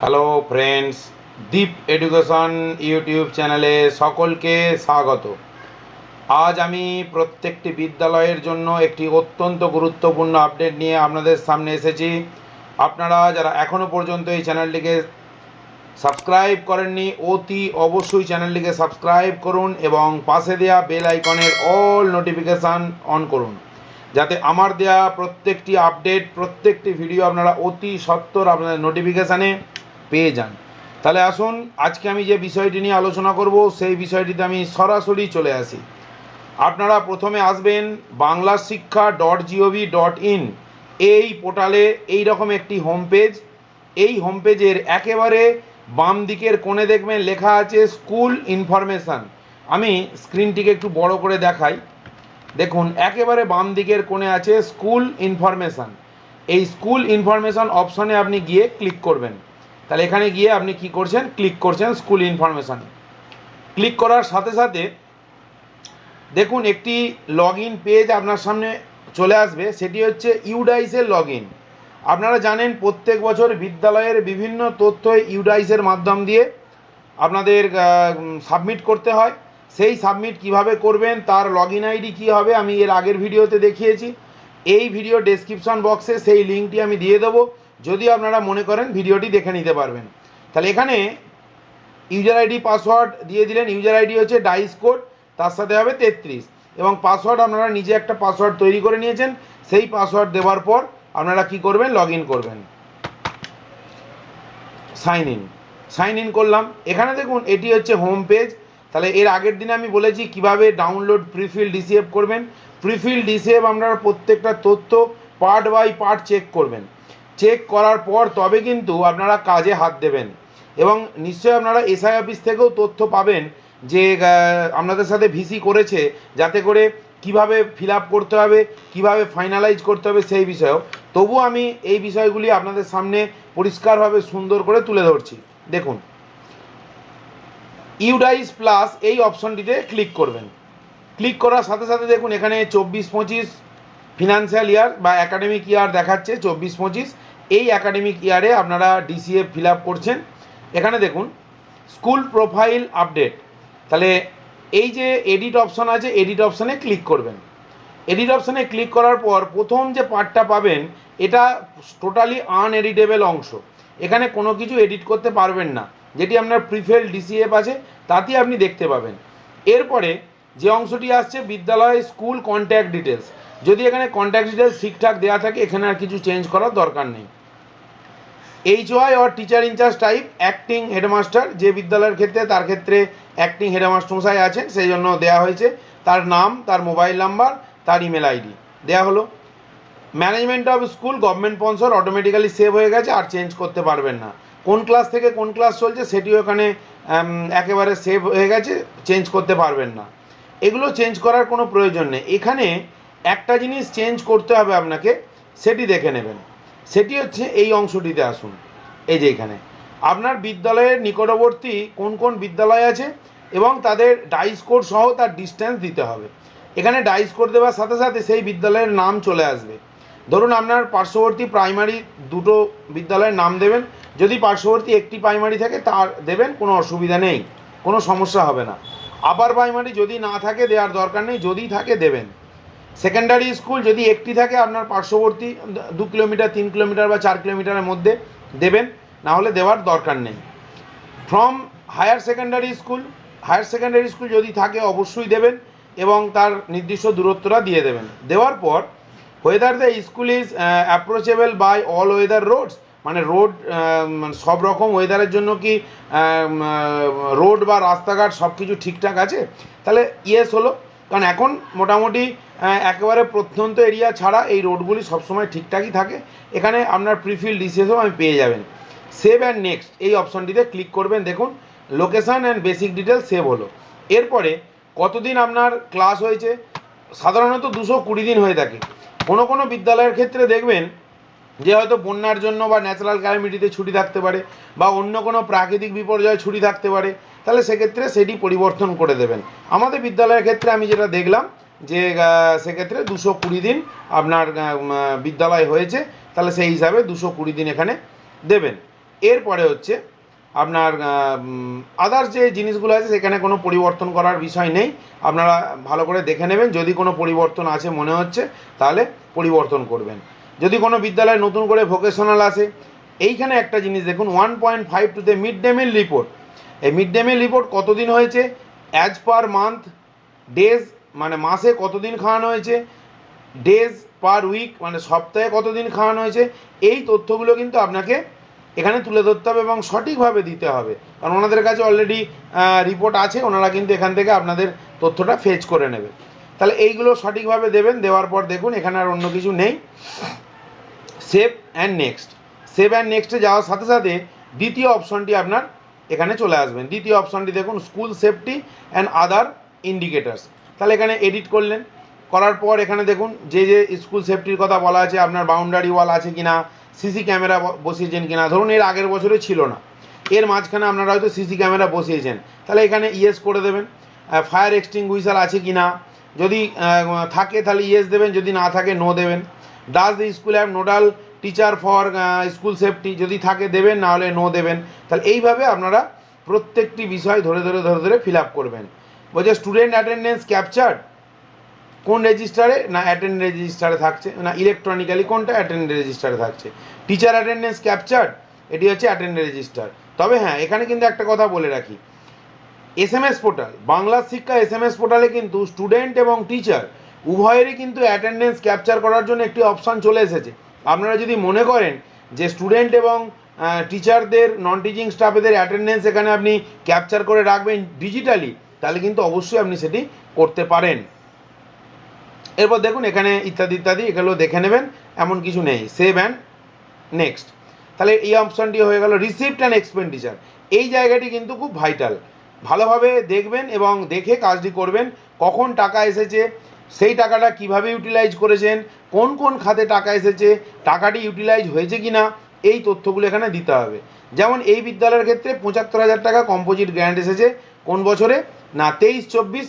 Hello friends Deep education YouTube চ্যানেলে সকলকে স্বাগত। আজ আমি প্রত্যেকটি বিদ্যালয়ের জন্য একটি অত্যন্ত গুরুত্বপূর্ণ আপডেট নিয়ে আপনাদের সামনে এসেছি। আপনারা যারা এখনও পর্যন্ত এই চ্যানেলটিকে সাবস্ক্রাইব করেননি, অতি অবশ্যই চ্যানেলটিকে সাবস্ক্রাইব করুন এবং পাশে দেওয়া বেল আইকনের অল নোটিফিকেশান অন করুন। যাতে আমার দেয়া প্রত্যেকটি আপডেট প্রত্যেকটি ভিডিও আপনারা অতি সত্বর আপনাদের নোটিফিকেশানে পেয়ে যান। তাহলে আসুন, আজকে আমি যে বিষয়টি নিয়ে আলোচনা করব, সেই বিষয়টিতে আমি সরাসরি চলে আসি। আপনারা প্রথমে আসবেন বাংলা শিক্ষা ডট জিওভি ডট ইন এই পোর্টালে এই রকম একটি হোম পেজ এই হোম পেজের একেবারে বাম দিকের কোণে দেখবেন লেখা আছে স্কুল ইনফরমেশান আমি স্ক্রিনটিকে একটু বড় করে দেখাই। দেখুন, একেবারে বাম দিকের কোণে আছে স্কুল ইনফরমেশান এই স্কুল ইনফরমেশান অপশনে আপনি গিয়ে ক্লিক করবেন। তাহলে এখানে গিয়ে আপনি কি করছেন? ক্লিক করছেন স্কুল ইনফরমেশানে ক্লিক করার সাথে সাথে দেখুন একটি লগ ইন পেজ আপনার সামনে চলে আসবে। সেটি হচ্ছে ইউডাইসের লগ ইন আপনারা জানেন প্রত্যেক বছর বিদ্যালয়ের বিভিন্ন তথ্য ইউডাইসের মাধ্যম দিয়ে আপনাদের সাবমিট করতে হয়। সেই সাবমিট কীভাবে করবেন, তার লগ ইন আইডি কী হবে, আমি এর আগের ভিডিওতে দেখিয়েছি। এই ভিডিও ডেসক্রিপশন বক্সে সেই লিঙ্কটি আমি দিয়ে দেবো। যদি আপনারা মনে করেন ভিডিওটি দেখে নিতে পারবেন। তাহলে এখানে ইউজার আইডি পাসওয়ার্ড দিয়ে দিলেন। ইউজার আইডি হচ্ছে ডাইস কোড তার সাথে হবে তেত্রিশ। এবং পাসওয়ার্ড আপনারা নিজে একটা পাসওয়ার্ড তৈরি করে নিয়েছেন। সেই পাসওয়ার্ড দেওয়ার পর আপনারা কি করবেন? লগ করবেন। সাইন ইন সাইন ইন করলাম। এখানে দেখুন, এটি হচ্ছে হোম পেজ তাহলে এর আগের দিনে আমি বলেছি কীভাবে ডাউনলোড প্রিফিল ডিসিএফ করবেন। প্রিফিল ডিসিএফ আপনারা প্রত্যেকটা তথ্য পার্ট বাই পার্ট চেক করবেন। চেক করার পর তবে কিন্তু আপনারা কাজে হাত দেবেন। এবং নিশ্চয়ই আপনারা এসআই অফিস থেকেও তথ্য পাবেন যে আপনাদের সাথে ভিসি করেছে, যাতে করে কীভাবে ফিল করতে হবে, কীভাবে ফাইনালাইজ করতে হবে সেই বিষয়েও। তবু আমি এই বিষয়গুলি আপনাদের সামনে পরিষ্কারভাবে সুন্দর করে তুলে ধরছি। দেখুন। ইউডাইস প্লাস এই অপশনটিতে ক্লিক করবেন। ক্লিক করার সাথে সাথে দেখুন, এখানে চব্বিশ পঁচিশ ফিনান্সিয়াল ইয়ার বা একাডেমিক ইয়ার দেখাচ্ছে, চব্বিশ পঁচিশ। এই একাডেমিক ইয়ারে আপনারা ডিসিএফ ফিল আপ করছেন। এখানে দেখুন স্কুল প্রোফাইল আপডেট তাহলে এই যে এডিট অপশন আছে এডিট অপশানে ক্লিক করবেন। এডিট অপশানে ক্লিক করার পর প্রথম যে পার্টটা পাবেন, এটা টোটালি আনএডিটেবল অংশ। এখানে কোনো কিছু এডিট করতে পারবেন না। যেটি আপনার প্রিফেল ডিসিএফ আছে, তাতেই আপনি দেখতে পাবেন। এরপরে যে অংশটি আসছে, বিদ্যালয় স্কুল কন্ট্যাক্ট ডিটেলস যদি এখানে কন্ট্যাক্ট ডিটেলস ঠিকঠাক দেওয়া থাকে, এখানে আর কিছু চেঞ্জ করার দরকার নেই। H Y or teacher incharge type acting headmaster যে বিদ্যালয়ের ক্ষেত্রে, তার ক্ষেত্রে অ্যাক্টিং হেডমাস্টার মশাই আছেন, সেই জন্য দেওয়া হয়েছে। তার নাম, তার মোবাইল নাম্বার তার ইমেল আইডি দেওয়া হলো। Management of school government sponsor automatically save হয়ে গেছে, আর চেঞ্জ করতে পারবেন না। কোন ক্লাস থেকে কোন ক্লাস চলছে, সেটিও এখানে একেবারে সেভ হয়ে গেছে চেঞ্জ করতে পারবেন না। এগুলো চেঞ্জ করার কোনো প্রয়োজন নেই। এখানে একটা জিনিস চেঞ্জ করতে হবে আপনাকে, সেটি দেখে নেবেন। সেটি হচ্ছে এই অংশটিতে আসুন। এই যে এখানে। আপনার বিদ্যালয়ের নিকটবর্তী কোন কোন বিদ্যালয় আছে এবং তাদের ডাইস কোড সহ তার ডিস্টেন্স দিতে হবে। এখানে ডাইস কোড দেওয়ার সাথে সাথে সেই বিদ্যালয়ের নাম চলে আসবে। ধরুন আপনার পার্শ্ববর্তী প্রাইমারি দুটো বিদ্যালয়ের নাম দেবেন। যদি পার্শ্ববর্তী একটি প্রাইমারি থাকে, তার দেবেন, কোনো অসুবিধা নেই। কোনো সমস্যা হবে না। আপার প্রাইমারি যদি না থাকে, দেওয়ার দরকার নেই। যদি থাকে, দেবেন। সেকেন্ডারি স্কুল যদি একটি থাকে, আপনার পার্শ্ববর্তী, দু কিলোমিটার, তিন কিলোমিটার বা চার কিলোমিটারের মধ্যে দেবেন, না হলে দেওয়ার দরকার নেই। From higher secondary school higher secondary school যদি থাকে, অবশ্যই দেবেন এবং তার নির্দিষ্ট দূরত্বটা দিয়ে দেবেন। দেওয়ার পর whether the school is approachable by all weather roads মানে রোড সব রকম ওয়েদারের জন্য কি রোড বা রাস্তাঘাট সব কিছু ঠিকঠাক আছে? তাহলে ইয়েস হলো। কারণ এখন মোটামুটি একেবারে প্রত্যন্ত এরিয়া ছাড়া এই রোডগুলি সবসময় ঠিকঠাকই থাকে। এখানে আপনার প্রিফিল ডিসিএসও আমি পেয়ে যাবেন। সেভ অ্যান্ড নেক্সট এই অপশনটিতে ক্লিক করবেন, দেখুন। Location and basic details save হলো। এরপরে কতদিন আপনার ক্লাস হয়েছে? সাধারণত দুশো কুড়ি দিন হয়ে থাকে। কোনো কোনো বিদ্যালয়ের ক্ষেত্রে দেখবেন যে হয়তো বন্যার জন্য বা ন্যাচারাল ক্যালামিটিতে ছুটি থাকতে পারে বা অন্য কোনো প্রাকৃতিক বিপর্যয়ে ছুটি থাকতে পারে। তাহলে সেক্ষেত্রে সেটি পরিবর্তন করে দেবেন। আমাদের বিদ্যালয়ের ক্ষেত্রে আমি যেটা দেখলাম যে সেক্ষেত্রে দুশো কুড়ি দিন আপনার বিদ্যালয় হয়েছে, তাহলে সেই হিসাবে দুশো কুড়ি দিন এখানে দেবেন। এরপরে হচ্ছে আপনার আদার্স যে জিনিসগুলো আছে, সেখানে কোনো পরিবর্তন করার বিষয় নেই। আপনারা ভালো করে দেখে নেবেন। যদি কোনো পরিবর্তন আছে মনে হচ্ছে, তাহলে পরিবর্তন করবেন। যদি কোনো বিদ্যালয়ে নতুন করে ভোকেশনাল আসে, এইখানে একটা জিনিস দেখুন one point five to the mid day meal report এই মিড ডে মিল রিপোর্ট কতদিন হয়েছে? অ্যাজ পার মান্থ ডেজ মানে মাসে কতদিন খাওয়ানো হয়েছে? ডেজ পার উইক মানে সপ্তাহে কতদিন খাওয়ানো হয়েছে? এই তথ্যগুলো কিন্তু আপনাকে এখানে তুলে ধরতে হবে এবং সঠিকভাবে দিতে হবে। কারণ ওনাদের কাছে অলরেডি রিপোর্ট আছে, ওনারা কিন্তু এখান থেকে আপনাদের তথ্যটা ফেচ করে নেবে। তাহলে এইগুলো সঠিকভাবে দেবেন, দেওয়ার পর দেখুন, এখানে আর অন্য কিছু নেই। Save and next save and নেক্সটে যাওয়ার সাথে সাথে দ্বিতীয় অপশনটি আপনার এখানে চলে আসবেন। দ্বিতীয় অপশনটি দেখুন school safety and other indicators তাহলে এখানে এডিট করলেন। করার পর এখানে দেখুন, যে যে স্কুল সেফটির কথা বলা আছে, আপনার বাউন্ডারি ওয়াল আছে কিনা সিসি ক্যামেরা বসিয়েছেন কিনা, ধরুন এর আগের বছরে ছিল না। এর মাঝখানে আপনারা হয়তো সিসি ক্যামেরা বসিয়েছেন। তাহলে এখানে ইয়েস করে দেবেন। ফায়ার এক্সটিংগুইশার আছে কি না যদি থাকে তাহলে ইয়েস দেবেন, যদি না থাকে নো দেবেন। Does the school have nodal teacher for school safety যদি থাকে দেবেন, না হলে নো দেবেন। তাহলে এইভাবে আপনারা প্রত্যেকটি বিষয় ধরে ধরে ধরে ধরে ফিল আপ করবেন। বলছে স্টুডেন্ট অ্যাটেন্ডেন্স ক্যাপচার্ড কোন রেজিস্টারে না অ্যাটেন্ড রেজিস্টারে থাকছে। না ইলেকট্রনিক্যালি কোনটা? অ্যাটেন্ড রেজিস্টারে থাকছে। টিচার অ্যাটেন্ডেন্স ক্যাপচার্ড এটি হচ্ছে অ্যাটেন্ড রেজিস্টার তবে হ্যাঁ এখানে কিন্তু একটা কথা বলে রাখি। S M S portal Bangla Shiksha S M S পোর্টালে কিন্তু স্টুডেন্ট এবং টিচার উভয়েরই কিন্তু অ্যাটেন্ডেন্স ক্যাপচার করার জন্য একটি অপশান চলে এসেছে। আপনারা যদি মনে করেন যে স্টুডেন্ট এবং টিচারদের নন টিচিং স্টাফেদের অ্যাটেন্ডেন্স এখানে আপনি ক্যাপচার করে রাখবেন ডিজিটালি তাহলে কিন্তু অবশ্যই আপনি সেটি করতে পারেন। এরপর দেখুন এখানে ইত্যাদি ইত্যাদি, এগুলো দেখে নেবেন, এমন কিছু নেই। সেভ অ্যান্ড নেক্সট তাহলে এই অপশনটি হয়ে গেল রিসিপ্ট অ্যান্ড এক্সপেন্ডিচার এই জায়গাটি কিন্তু খুব ভাইটাল ভালোভাবে দেখবেন এবং দেখে কাজটি করবেন, কখন টাকা এসেছে, সেই টাকাটা কীভাবে ইউটিলাইজ করেছেন কোন কোন খাতে টাকা এসেছে, টাকাটি ইউটিলাইজ হয়েছে কি না এই তথ্যগুলো এখানে দিতে হবে। যেমন এই বিদ্যালয়ের ক্ষেত্রে পঁচাত্তর হাজার টাকা কম্পোজিট গ্র্যান্ট এসেছে কোন বছরে? না, তেইশ, চব্বিশ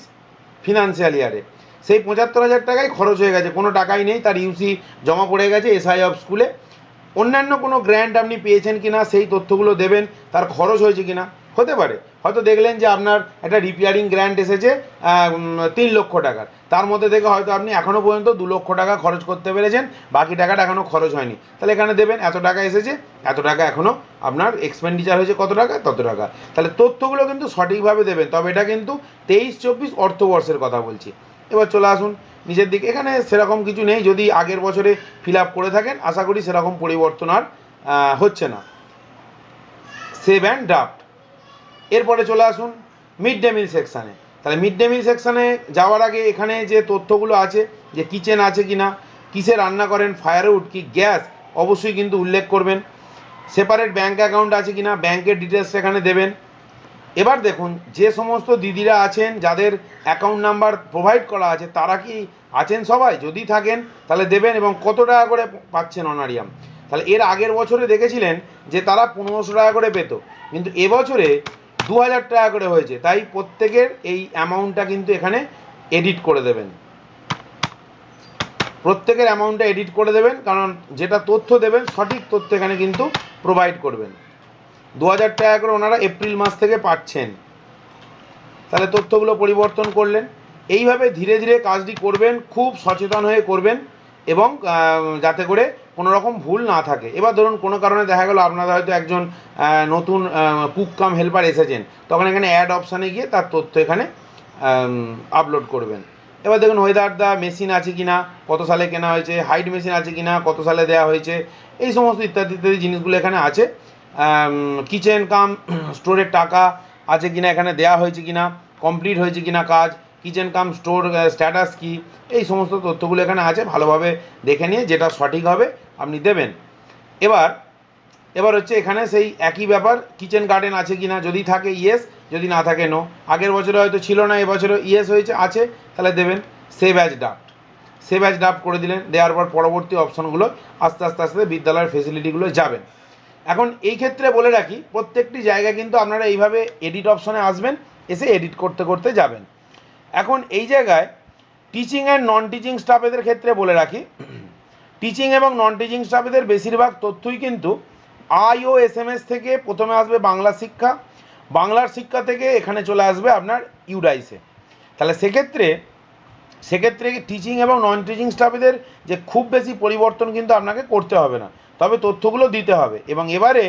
ফিনান্সিয়াল ইয়ারে সেই পঁচাত্তর হাজার টাকাই খরচ হয়ে গেছে, কোনো টাকাই নেই, তার ইউসি জমা পড়ে গেছে এসআই অফ স্কুলে অন্যান্য কোনো গ্র্যান্ট আপনি পেয়েছেন কিনা, সেই তথ্যগুলো দেবেন, তার খরচ হয়েছে কিনা, হতে পারে। হয়তো দেখলেন যে আপনার একটা রিপেয়ারিং গ্র্যান্ট এসেছে তিন লক্ষ টাকার। তার মধ্যে থেকে হয়তো আপনি এখনও পর্যন্ত দু লক্ষ টাকা খরচ করতে পেরেছেন, বাকি টাকাটা এখনও খরচ হয়নি। তাহলে এখানে দেবেন এত টাকা এসেছে, এত টাকা এখনও আপনার এক্সপেন্ডিচার হয়েছে কত টাকা? তত টাকা। তাহলে তথ্যগুলো কিন্তু সঠিকভাবে দেবেন, তবে এটা কিন্তু তেইশ চব্বিশ অর্থবর্ষের কথা বলছি। এবার চলে আসুন নিচের দিকে। এখানে সেরকম কিছু নেই, যদি আগের বছরে ফিল করে থাকেন, আশা করি সেরকম পরিবর্তন আর হচ্ছে না। Save and draft. এরপরে চলে আসুন মিড ডে মিল সেকশানে তাহলে মিড ডে মিল সেকশানে যাওয়ার আগে এখানে যে তথ্যগুলো আছে, যে কিচেন আছে কি না কিসে রান্না করেন ফায়ারউড কি গ্যাস অবশ্যই কিন্তু উল্লেখ করবেন। সেপারেট ব্যাঙ্ক অ্যাকাউন্ট আছে কি না ব্যাঙ্কের ডিটেলস এখানে দেবেন। এবার দেখুন, যে সমস্ত দিদিরা আছেন, যাদের অ্যাকাউন্ট নাম্বার প্রোভাইড করা আছে, তারা কি আছেন সবাই? যদি থাকেন, তাহলে দেবেন এবং কত টাকা করে পাচ্ছেন অনারিয়াম? তাহলে এর আগের বছরে দেখেছিলেন যে তারা পনেরোশো টাকা করে পেত। কিন্তু এবছরে দু হাজার টাকা করে হয়েছে, তাই প্রত্যেকের এই অ্যামাউন্টটা কিন্তু এখানে এডিট করে দেবেন। প্রত্যেকের অ্যামাউন্টটা এডিট করে দেবেন, কারণ যেটা তথ্য দেবেন, সঠিক তথ্য এখানে কিন্তু প্রোভাইড করবেন। দু হাজার টাকা করে ওনারা এপ্রিল মাস থেকে পাচ্ছেন। তাহলে তথ্যগুলো পরিবর্তন করলেন। এইভাবে ধীরে ধীরে কাজটি করবেন, খুব সচেতন হয়ে করবেন এবং যাতে করে কোনো রকম ভুল না থাকে। এবার ধরুন কোনো কারণে দেখা গেল আপনারা হয়তো একজন নতুন কুক কাম হেল্পার এসেছেন। তখন এখানে অ্যাড অপশানে গিয়ে তার তথ্য এখানে আপলোড করবেন। এবার দেখুন ওয়েদার দা মেশিন আছে কি না কত সালে কেনা হয়েছে হাইট মেশিন আছে কি না কত সালে দেওয়া হয়েছে, এই সমস্ত ইত্যাদি ইত্যাদি জিনিসগুলো এখানে আছে। কিচেন কাম স্টোরের টাকা আছে কিনা, এখানে দেওয়া হয়েছে কি না কমপ্লিট হয়েছে কি না কাজ কিচেন কাম স্টোর স্ট্যাটাস কি, এই সমস্ত তথ্যগুলো এখানে আছে। ভালোভাবে দেখে নিয়ে যেটা সঠিক হবে আপনি দেবেন। এবার এবার হচ্ছে এখানে সেই একই ব্যাপার কিচেন গার্ডেন আছে কি না যদি থাকে ইয়েস যদি না থাকে নো আগের বছরে হয়তো ছিল না এবছরে ইয়েস হয়েছে, আছে, তাহলে দেবেন। Save as draft save as draft করে দিলেন, দেওয়ার পর পরবর্তী অপশনগুলো আস্তে আস্তে আস্তে বিদ্যালয়ের ফেসিলিটিগুলো যাবেন। এখন এই ক্ষেত্রে বলে রাখি, প্রত্যেকটি জায়গায় কিন্তু আপনারা এইভাবে এডিট অপশনে আসবেন, এসে এডিট করতে করতে যাবেন। এখন এই জায়গায় টিচিং অ্যান্ড নন টিচিং স্টাফেদের ক্ষেত্রে বলে রাখি টিচিং এবং নন টিচিং স্টাফেদের বেশিরভাগ তথ্যই কিন্তু I O S M S থেকে প্রথমে আসবে বাংলা শিক্ষা। বাংলার শিক্ষা থেকে এখানে চলে আসবে আপনার ইউডাইসে। তাহলে সেক্ষেত্রে সেক্ষেত্রে টিচিং এবং নন টিচিং স্টাফেদের যে খুব বেশি পরিবর্তন কিন্তু আপনাকে করতে হবে না। তবে তথ্যগুলো দিতে হবে এবং এবারে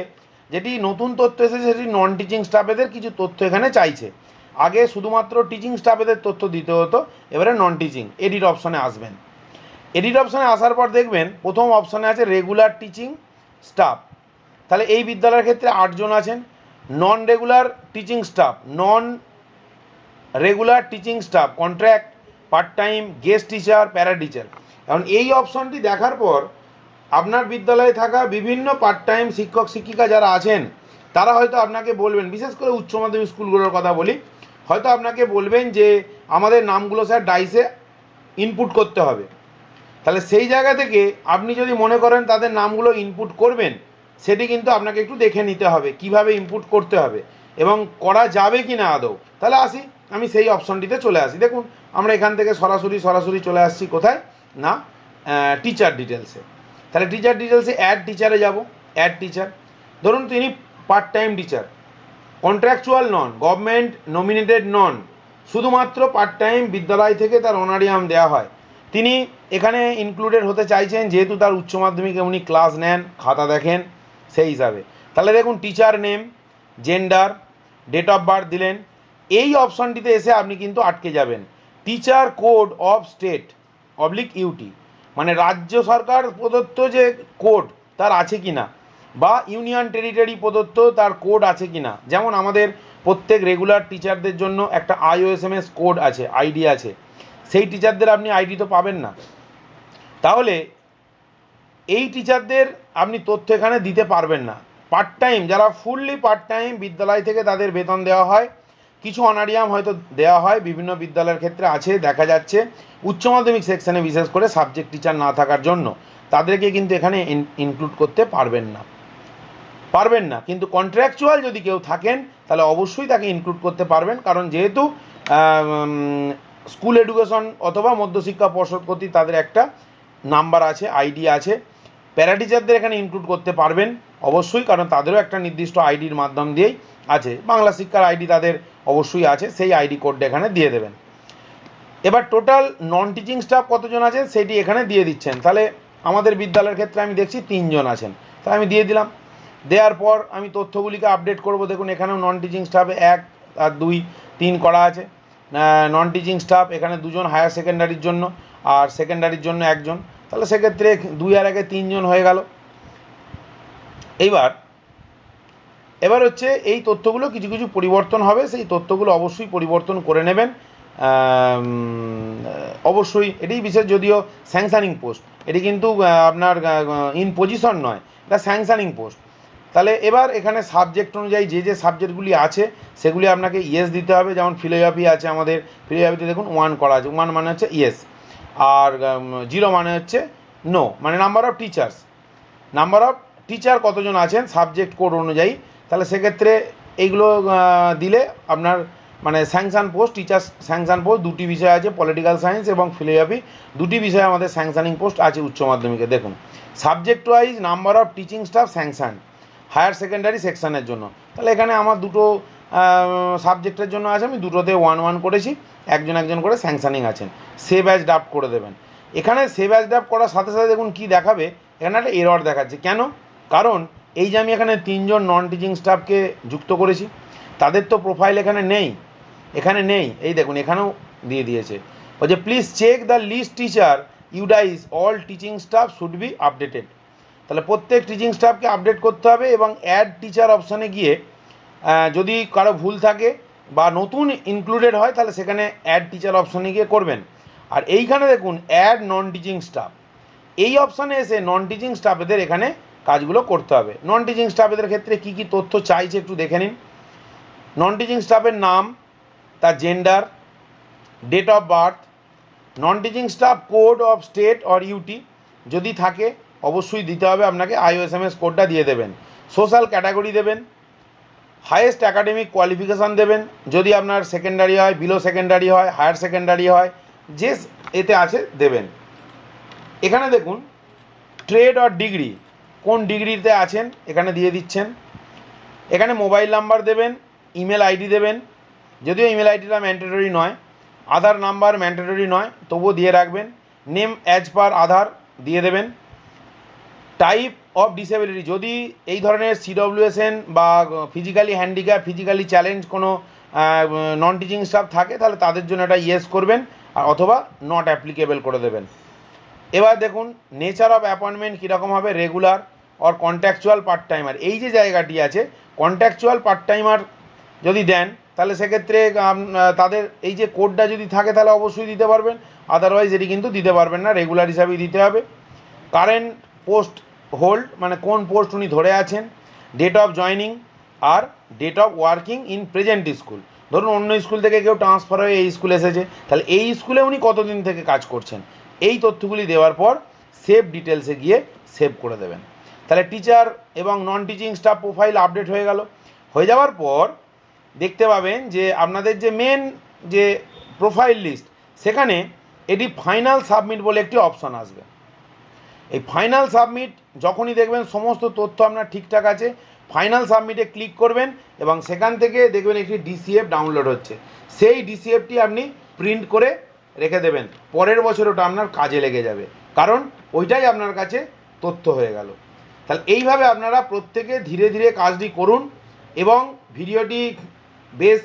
যেটি নতুন তথ্য এসেছে সেটি নন টিচিং স্টাফেদের কিছু তথ্য এখানে চাইছে। আগে শুধুমাত্র টিচিং স্টাফেদের তথ্য দিতে হতো, এবারে নন টিচিং এডিট অপশনে আসবেন। এডিট অপশানে আসার পর দেখবেন প্রথম অপশানে আছে রেগুলার টিচিং স্টাফ তাহলে এই বিদ্যালয়ের ক্ষেত্রে আটজন আছেন। Non regular teaching staff non regular teaching staff contract part time guest teacher para teacher কারণ এই অপশনটি দেখার পর আপনার বিদ্যালয়ে থাকা বিভিন্ন পার্ট টাইম শিক্ষক, শিক্ষিকা যারা আছেন, তারা হয়তো আপনাকে বলবেন, বিশেষ করে উচ্চ মাধ্যমিক স্কুলগুলোর কথা বলি, হয়তো আপনাকে বলবেন যে আমাদের নামগুলো স্যার ডাইসে ইনপুট করতে হবে। তাহলে সেই জায়গা থেকে আপনি যদি মনে করেন তাদের নামগুলো ইনপুট করবেন, সেটি কিন্তু আপনাকে একটু দেখে নিতে হবে, কীভাবে ইনপুট করতে হবে এবং করা যাবে কি না আদৌ। তাহলে আসি, আমি সেই অপশনটিতে চলে আসি। দেখুন, আমরা এখান থেকে সরাসরি সরাসরি চলে আসছি কোথায়? না টিচার ডিটেলসে তাহলে টিচার ডিটেলসে অ্যাড টিচারে যাব অ্যাড টিচার ধরুন, তিনি part time teacher contractual non government nominated non শুধুমাত্র পার্ট টাইম বিদ্যালয় থেকে তার অনারিয়াম দেওয়া হয়। তিনি এখানে ইনক্লুডেড হতে চাইছেন, যেহেতু তার উচ্চ মাধ্যমিকে উনি ক্লাস নেন, খাতা দেখেন, সেই হিসাবে। তাহলে দেখুন teacher name gender date of birth দিলেন। এই অপশনটিতে এসে আপনি কিন্তু আটকে যাবেন। Teacher code of state oblique UT মানে রাজ্য সরকার প্রদত্ত যে কোড তার আছে কি না বা ইউনিয়ন টেরিটরি প্রদত্ত তার কোড আছে কি না যেমন আমাদের প্রত্যেক রেগুলার টিচারদের জন্য একটা আইওএসএমএস কোড আছে আইডি আছে। সেই টিচারদের আপনি আইডি তো পাবেন না। তাহলে এই টিচারদের আপনি তথ্য এখানে দিতে পারবেন না। পার্ট টাইম যারা ফুললি পার্ট টাইম বিদ্যালয় থেকে তাদের বেতন দেওয়া হয়, কিছু অনারিয়াম হয়তো দেওয়া হয়, বিভিন্ন বিদ্যালয়ের ক্ষেত্রে আছে, দেখা যাচ্ছে। উচ্চ মাধ্যমিক সেকশনে বিশেষ করে সাবজেক্ট টিচার না থাকার জন্য তাদেরকে কিন্তু এখানে ইনক্লুড করতে পারবেন না। পারবেন না। কিন্তু কন্ট্রাকচুয়াল যদি কেউ থাকেন, তাহলে অবশ্যই তাকে ইনক্লুড করতে পারবেন। কারণ যেহেতু স্কুল এডুকেশন অথবা মধ্যশিক্ষা পর্ষদ কর্তৃক তাদের একটা নাম্বার আছে, আইডি আছে। প্যারা টিচারদের এখানে ইনক্লুড করতে পারবেন অবশ্যই, কারণ তাদেরও একটা নির্দিষ্ট আইডির মাধ্যম দিয়েই আছে। বাংলা শিক্ষার আইডি তাদের অবশ্যই আছে, সেই আইডি কোডটা এখানে দিয়ে দেবেন। এবার টোটাল নন টিচিং স্টাফ কতজন আছেন সেটি এখানে দিয়ে দিচ্ছেন। তাহলে আমাদের বিদ্যালয়ের ক্ষেত্রে আমি দেখছি তিনজন আছেন। তাহলে আমি দিয়ে দিলাম। দেওয়ার পর আমি তথ্যগুলিকে আপডেট করব। দেখুন, এখানেও নন টিচিং স্টাফে এক আর দুই, তিন করা আছে। নন টিচিং স্টাফ এখানে দুজন হায়ার সেকেন্ডারির জন্য, আর সেকেন্ডারির জন্য একজন। তাহলে সেক্ষেত্রে দুই আর একে তিনজন হয়ে গেল। এইবার, এবার হচ্ছে এই তথ্যগুলো কিছু কিছু পরিবর্তন হবে, সেই তথ্যগুলো অবশ্যই পরিবর্তন করে নেবেন। অবশ্যই এটি বিশেষ যদিও স্যাংশানিং পোস্ট এটি কিন্তু আপনার ইন পজিশন নয়, এটা স্যাংশানিং পোস্ট তাহলে এবার এখানে সাবজেক্ট অনুযায়ী যে যে সাবজেক্টগুলি আছে, সেগুলি আপনাকে ইয়েস দিতে হবে। যেমন ফিলোজফি আছে আমাদের। ফিলোজফিতে দেখুন ওয়ান করা আছে। ওয়ান মানে হচ্ছে ইয়েস আর জিরো মানে হচ্ছে নো মানে number of teachers number of teacher কতজন আছেন সাবজেক্ট কোড অনুযায়ী? তাহলে সেক্ষেত্রে এইগুলো দিলে আপনার মানে sanction post teacher sanction post দুটি বিষয় আছে পলিটিক্যাল সায়েন্স এবং ফিলোজফি দুটি বিষয়ে আমাদের স্যাংশনিং পোস্ট আছে উচ্চ মাধ্যমিকে। দেখুন subject wise number of teaching staff sanction higher secondary সেকশানের জন্য। তাহলে এখানে আমার দুটো সাবজেক্টের জন্য আছে, আমি দুটোতে ওয়ান ওয়ান করেছি, একজন একজন করে স্যাংশানিং আছেন। সেভ অ্যাজ ড্রাফট করে দেবেন। এখানে সেভ অ্যাজ ড্রাফট করার সাথে সাথে দেখুন কি দেখাবে, এখানে একটা এরর দেখাচ্ছে। কেন? কারণ এই যে আমি এখানে তিনজন নন টিচিং স্টাফকে যুক্ত করেছি, তাদের তো প্রোফাইল এখানে নেই এখানে নেই। এই দেখুন, এখানেও দিয়ে দিয়েছে। বলছে please check the list teacher UDISE all teaching staff should be updated তাহলে প্রত্যেক টিচিং স্টাফকে আপডেট করতে হবে এবং অ্যাড টিচার অপশানে গিয়ে যদি কারও ভুল থাকে বা নতুন ইনক্লুডেড হয়, তাহলে সেখানে অ্যাড টিচার অপশানে গিয়ে করবেন। আর এইখানে দেখুন অ্যাড নন টিচিং স্টাফ এই অপশানে এসে নন টিচিং স্টাফেদের এখানে কাজগুলো করতে হবে। নন টিচিং স্টাফেদের ক্ষেত্রে কি কি তথ্য চাইছে একটু দেখে নিন। নন টিচিং স্টাফের নাম, তার gender date of birth non teaching staff code of state or UT যদি থাকে অবশ্যই দিতে হবে, আপনাকে আইওএসএমএস কোডটা দিয়ে দেবেন। সোশ্যাল ক্যাটাগরি দেবেন হায়েস্ট একাডেমিক কোয়ালিফিকেশান দেবেন, যদি আপনার সেকেন্ডারি হয় বিলো সেকেন্ডারি হয় হায়ার সেকেন্ডারি হয়, যে এতে আছে দেবেন। এখানে দেখুন ট্রেড অর ডিগ্রি কোন ডিগ্রিতে আছেন, এখানে দিয়ে দিচ্ছেন। এখানে মোবাইল নাম্বার দেবেন ইমেল আইডি দেবেন। যদিও ইমেল আইডিটা ম্যান্ডেটরি নয় আধার নাম্বার ম্যান্ডেটরি নয়, তবুও দিয়ে রাখবেন। নেম অ্যাজ পার আধার দিয়ে দেবেন। টাইপ অফ ডিসেবিলিটি যদি এই ধরনের সিডব্লিউএসএন বা ফিজিক্যালি হ্যান্ডিক্যাপ ফিজিক্যালি চ্যালেঞ্জ কোনো নন টিচিং স্টাফ থাকে, তাহলে তাদের জন্য এটা ইয়েস করবেন, আর অথবা নট অ্যাপ্লিকেবল করে দেবেন। এবার দেখুন নেচার অফ অ্যাপয়েন্টমেন্ট কীরকম হবে regular or contractual part timer এই যে জায়গাটি আছে কন্ট্যাকচুয়াল পার্ট টাইমার যদি দেন, তাহলে সেক্ষেত্রে তাদের এই যে কোডটা যদি থাকে, তাহলে অবশ্যই দিতে পারবেন। আদারওয়াইজ এটি কিন্তু দিতে পারবেন না রেগুলার হিসাবেই দিতে হবে। কারেন্ট পোস্ট হোল্ড মানে কোন পোস্ট উনি ধরে আছেন date of joining R date of working in present school ধরুন অন্য স্কুল থেকে কেউ ট্রান্সফার হয়ে এই স্কুলে এসেছে, তাহলে এই স্কুলে উনি কতদিন থেকে কাজ করছেন? এই তথ্যগুলি দেওয়ার পর সেভ ডিটেলসে গিয়ে সেভ করে দেবেন। তাহলে টিচার এবং non teaching staff profile update হয়ে গেল। হয়ে যাওয়ার পর দেখতে পাবেন যে আপনাদের যে মেন যে প্রোফাইল লিস্ট সেখানে এটি ফাইনাল সাবমিট বলে একটি অপশন আসবে। এই ফাইনাল সাবমিট যখনই দেখবেন সমস্ত তথ্য আপনার ঠিকঠাক আছে ফাইনাল সাবমিটে ক্লিক করবেন এবং সেখান থেকে দেখবেন একটি ডিসিএফ ডাউনলোড হচ্ছে। সেই ডিসিএফটি আপনি প্রিন্ট করে রেখে দেবেন। পরের বছর ওটা আপনার কাজে লেগে যাবে। কারণ ওইটাই আপনার কাছে তথ্য হয়ে গেল। তাহলে এইভাবে আপনারা প্রত্যেকে ধীরে ধীরে কাজটি করুন এবং ভিডিওটি বেশ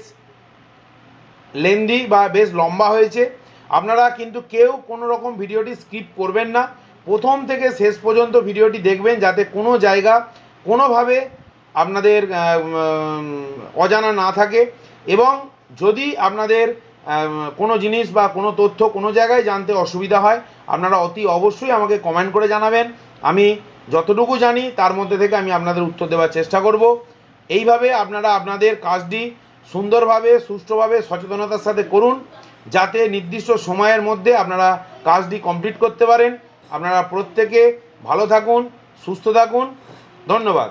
লেন্দি বা বেশ লম্বা হয়েছে। আপনারা কিন্তু কেউ কোনো রকম ভিডিওটি স্কিপ করবেন না। প্রথম থেকে শেষ পর্যন্ত ভিডিওটি দেখবেন যাতে কোনো জায়গা কোনোভাবে আপনাদের অজানা না থাকে এবং যদি আপনাদের কোনো জিনিস বা কোনো তথ্য কোনো জায়গায় জানতে অসুবিধা হয়, আপনারা অতি অবশ্যই আমাকে কমেন্ট করে জানাবেন। আমি যতটুকু জানি তার মধ্যে থেকে আমি আপনাদের উত্তর দেওয়ার চেষ্টা করব। এইভাবে আপনারা আপনাদের কাজটি সুন্দরভাবে, সুষ্ঠুভাবে, সচেতনতার সাথে করুন, যাতে নির্দিষ্ট সময়ের মধ্যে আপনারা কাজটি কমপ্লিট করতে পারেন। আপনারা প্রত্যেকে ভালো থাকুন সুস্থ থাকুন। ধন্যবাদ।